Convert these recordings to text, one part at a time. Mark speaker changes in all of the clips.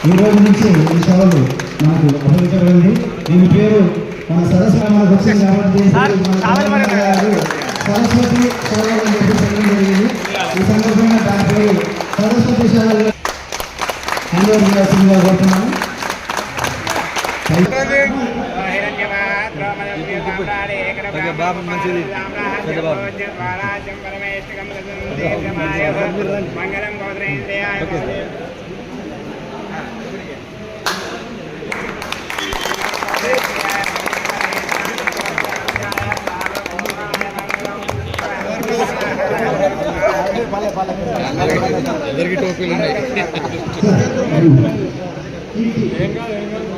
Speaker 1: ఈ రోజు నుంచి ఈ సేవలు నాకు అభివృద్ధి దీని పేరు మన సరస్వతి మనకు వచ్చింది కాబట్టి సరస్వతి సేవలు అని చెప్పి చెప్పడం జరిగింది. ఈ సందర్భంగా దాని పేరు సరస్వతి సేవలు అందరూ ఓవర్ కోరుతున్నాను
Speaker 2: బాబు మంచిది
Speaker 3: మంగళం
Speaker 2: అందరికి టోపీలు ఉన్నాయి.
Speaker 4: ఉన్నాయి కదా నువ్వు నువ్వు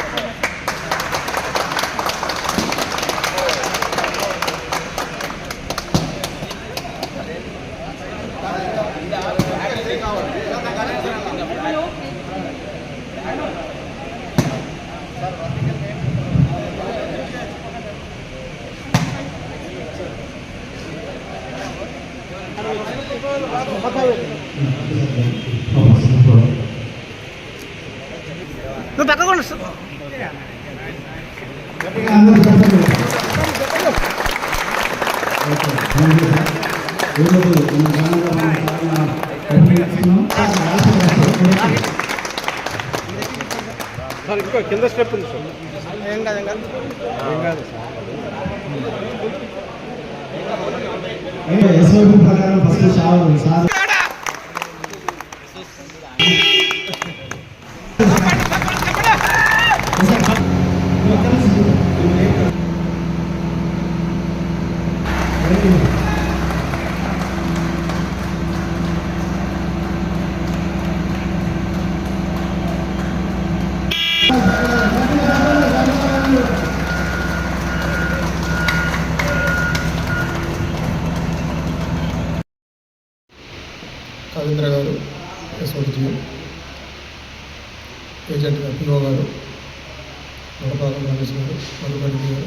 Speaker 1: Gracias. చాలా అభినందిస్తున్నాం.
Speaker 2: సార్ ఇంకో కింద స్టెప్ ఉంది సార్.
Speaker 4: ఏం కాదు ఏం కాదు.
Speaker 2: ఏం కాదు సార్.
Speaker 1: అయితే ఎస్ఓపి ప్రకారం ఫస్ట్ సార్. సార్
Speaker 5: రవీంద్ర గారు ఎస్ఓటి ఏజెంట్ గారు పిఓ గారు నడపాగం రమేష్ గారు మధుగడ్డి గారు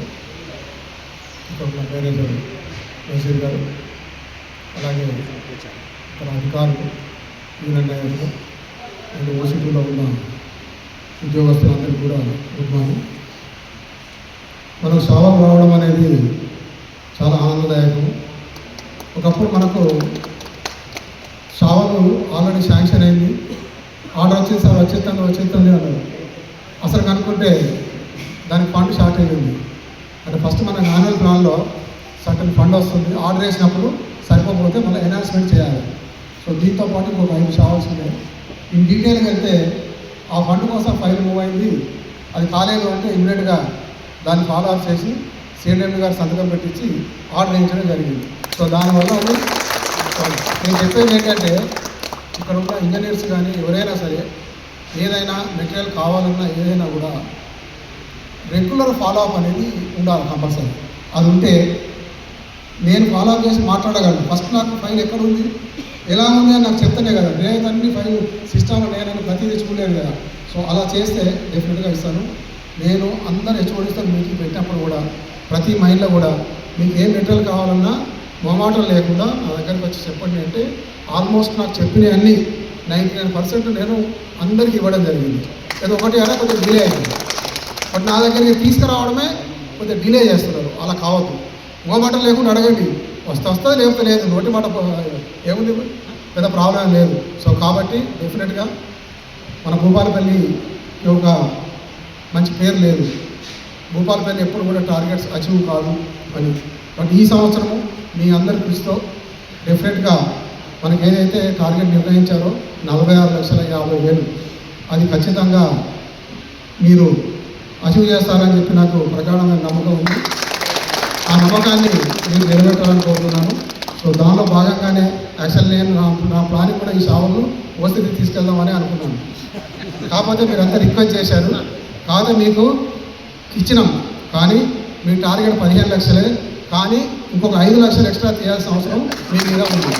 Speaker 5: ఇక్కడ ఉన్న మేనేజర్ నజీర్ గారు అలాగే ఇక్కడ అధికారులు యూనియన్ నాయకులు అండ్ ఓసీపీలో ఉన్న ఉద్యోగస్తులందరికీ కూడా గుడ్ మార్నింగ్ మనం సేవలు రావడం అనేది చాలా ఆనందదాయకం. ఒకప్పుడు మనకు ఆల్రెడీ శాంక్షన్ అయింది. ఆర్డర్ వచ్చింది సార్ వచ్చేస్తాను వచ్చేస్తాను అన్నారు. అసలు కనుక్కుంటే దానికి ఫండ్ షార్ట్ అయింది అంటే ఫస్ట్ మన యాన్యువల్ ప్లాన్లో సర్టన్ ఫండ్ వస్తుంది. ఆర్డర్ వేసినప్పుడు సరిపోకపోతే మళ్ళీ ఎన్హాన్స్మెంట్ చేయాలి. సో దీంతో పాటు ఇంకొక ఐదు షావల్స్ ఇన్ డీటెయిల్గా వెళ్తే ఆ ఫండ్ కోసం ఫైల్ మూవ్ అయింది. అది కాలేదు అంటే ఇమ్మీడియట్గా దాన్ని ఫాలో అప్ చేసి సిఎండి గారు సంతకం పెట్టించి ఆర్డర్ వేయించడం జరిగింది. సో దానివల్ల నేను చెప్పేది ఏంటంటే ఇక్కడ ఉన్న ఇంజనీర్స్ కానీ ఎవరైనా సరే ఏదైనా మెటీరియల్ కావాలన్నా ఏదైనా కూడా రెగ్యులర్ ఫాలోఅప్ అనేది ఉండాలి కంపల్సరీ. అది ఉంటే నేను ఫాలో అప్ చేసి మాట్లాడగలను. ఫస్ట్ నాకు ఫైల్ ఎక్కడ ఉంది ఎలా ఉంది అని నాకు చెప్తానే కదా. నేను అన్ని ఫైల్ సిస్టమ్లో నేనని ప్రతి తెచ్చుకోలేను కదా. సో అలా చేస్తే డెఫినెట్గా ఇస్తాను. నేను అందరు హెచ్ఓడిస్తాను మీటింగ్ పెట్టినప్పుడు కూడా ప్రతి మైండ్లో కూడా మీకు ఏ మెటీరియల్ కావాలన్నా మొమాటం లేకుండా నా దగ్గరికి వచ్చి చెప్పండి అంటే ఆల్మోస్ట్ నాకు చెప్పినవి అన్నీ నైంటీ నైన్ పర్సెంట్ నేను అందరికీ ఇవ్వడం జరిగింది. ఏదో ఒకటి అయినా కొంచెం డిలే అయింది. బట్ నా దగ్గరికి తీసుకురావడమే కొంచెం డిలే చేస్తున్నారు. అలా కావద్దు. మొమాటం లేకుండా అడగండి. వస్తే వస్తుంది లేకపోతే లేదు. నోటి మాట ఏముంది? పెద్ద ప్రాబ్లం లేదు. సో కాబట్టి డెఫినెట్గా మన భూపాలపల్లి ఒక మంచి పేరు లేదు. భూపాలపల్లి ఎప్పుడు కూడా టార్గెట్స్ అచీవ్ కాదు అని బట్ ఈ సంవత్సరము మీ అందరి కృషితో డెఫినెట్గా మనకి ఏదైతే టార్గెట్ నిర్ణయించారో నలభై ఆరు లక్షల యాభై వేలు అది ఖచ్చితంగా మీరు అచీవ్ చేస్తారని చెప్పి నాకు ప్రగాఢమైన నమ్మకం ఉంది. ఆ నమ్మకాన్ని నేను నెరవేర్చాలని కోరుతున్నాను. సో దానిలో భాగంగానే యాక్చువల్ నేను నా నా ప్లానింగ్ కూడా ఈ షావర్ను ఓసికి తీసుకెళ్దామని అనుకున్నాను. కాకపోతే మీరు అంతా రిక్వెస్ట్ చేశారు. కాదు మీకు ఇచ్చినాం. కానీ మీ టార్గెట్ పదిహేను లక్షలే కానీ ఇంకొక ఐదు లక్షలు ఎక్స్ట్రా తీయాల్సిన అవసరం మీ మీద ఉంది.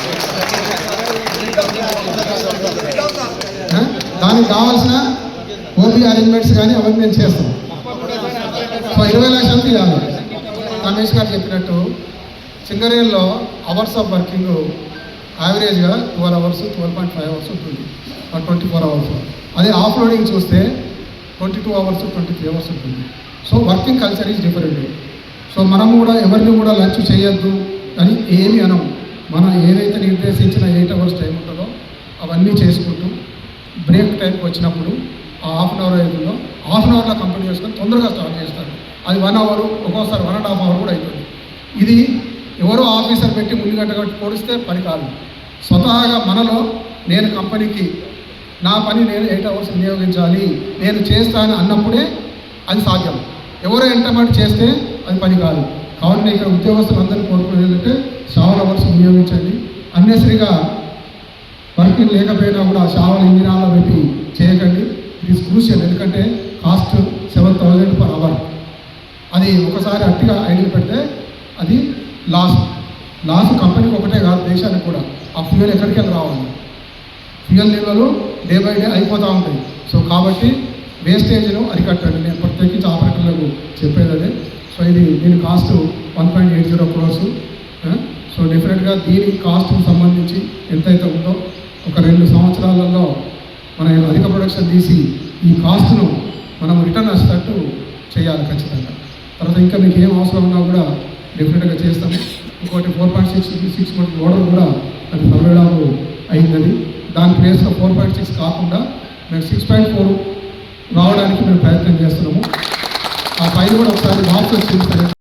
Speaker 5: దానికి కావాల్సిన ఓపీ అరేంజ్మెంట్స్ కానీ అవన్నీ మేము చేస్తాం. సో ఇరవై లక్షలు తీయాలి. రమేష్ గారు చెప్పినట్టు సింగరేల్లో అవర్స్ ఆఫ్ వర్కింగ్ యావరేజ్గా twelve hours twelve point five hours ఉంటుంది. Twenty four hours. అదే ఆఫ్ లోడింగ్ చూస్తే twenty two hours twenty three hours ఉంటుంది. So working culture is different. So మనం కూడా ఎవరిని కూడా లంచ్ చేయొద్దు అని ఏమి అనవు మనం ఏదైతే నిర్దేశించిన ఎయిట్ అవర్స్ టైం ఉంటుందో అవన్నీ చేసుకుంటూ బ్రేక్ టైంకి వచ్చినప్పుడు ఆ హాఫ్ అన్ అవర్ అవుతుందో హాఫ్ అన్ అవర్లో కంప్లీట్ చేసుకొని తొందరగా స్టార్ట్ చేస్తారు. అది వన్ అవర్ ఒక్కోసారి వన్ అండ్ హాఫ్ అవర్ కూడా అవుతుంది. ఇది ఎవరో ఆఫీసర్ పెట్టి ముందుగంట కట్టి పొడిస్తే పని కాదు. స్వతహాగా మనలో నేను కంపెనీకి నా పని నేను ఎయిట్ అవర్స్ వినియోగించాలి నేను చేస్తాను అన్నప్పుడే అది సాధ్యం. ఎవరో ఎంటర్మెంట్ చేస్తే అది పని కాదు. కాబట్టి నేను ఇక్కడ ఉద్యోగస్తులందరినీ కోరుకునేది ఏంటంటే సెవెన్ అవర్స్ వినియోగించండి. అన్నెసరిగా వర్కింగ్ లేకపోయినా కూడా షావల్ ఇంజినాల్లో పెట్టి చేయకండి. ఇట్ ఈస్ క్రూషియల్ ఎందుకంటే cost seven thousand per hour అది ఒకసారి అట్టిగా ఐడియా పెడితే అది లాస్. లాస్ కంపెనీకి ఒకటే కాదు దేశానికి కూడా. ఆ ఫ్యూయల్ ఎక్కడికి వెళ్ళి రావాలి? ఫ్యూయల్ నిల్వలు డే బై డే అయిపోతూ ఉంటాయి. సో కాబట్టి వేస్టేజ్ను అరికట్టండి. నేను ప్రత్యేకించి ఆపరేటర్లకు చెప్పేది అదే. సో ఇది దీని cost one point eight zero crores so డెఫినెట్గా దీని కాస్ట్కి సంబంధించి ఎంతైతే ఉందో ఒక రెండు సంవత్సరాలలో మనం అధిక ప్రొడక్షన్ తీసి ఈ కాస్ట్ను మనం రిటర్న్ వచ్చేటట్టు చేయాలి ఖచ్చితంగా. తర్వాత ఇంకా మీకు ఏం అవసరం ఉన్నా కూడా డెఫినెట్గా చేస్తాము. ఇంకోటి four point six six model కూడా అది సర్వేడాము అయిందని. దాని ప్లేస్లో ఫోర్ పాయింట్ సిక్స్ కాకుండా మేము సిక్స్ పాయింట్ ఫోర్ రావడానికి మేము ప్రయత్నం చేస్తున్నాము. ఆ ఫైల్ కూడా ఒకసారి వాపస్ వచ్చింది